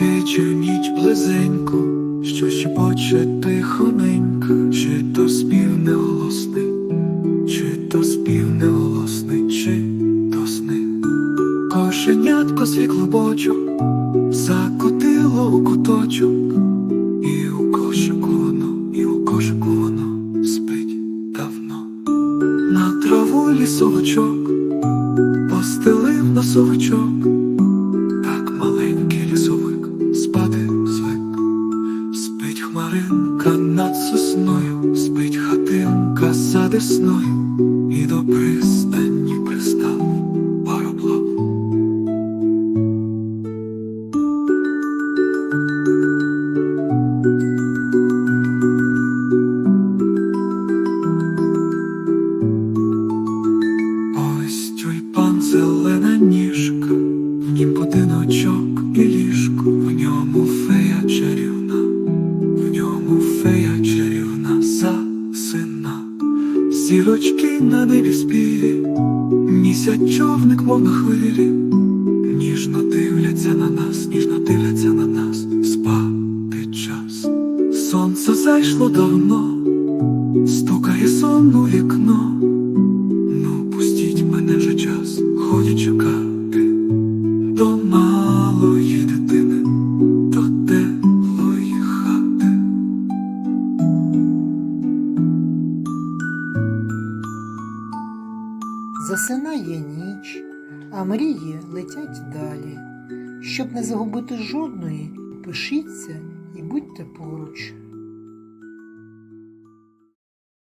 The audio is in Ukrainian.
вечір ніч близенько, що щепоче тихоненько, чи то спів неголосний, чи то спів неголосний, чи то сни. Кошенятко свій клубочок закотило у куточок, і у кошику воно, і у кошику воно спить давно. На траву лісовичок постелив носовичок, хмаринка над сосною, спить хатинка за десною, і до пристані пристав пароплав. Ось тюльпан зелена ніжка, в нім будиночок і ліжко, в ньому фея чарівна, зірочки на небі співі, місяць човник, мов на хвилі, ніжно дивляться на нас, ніжно дивляться на нас, спати час. Сонце зайшло давно, Засинає ніч, а мрії летять далі. Щоб не загубити жодної, пишіться і будьте поруч.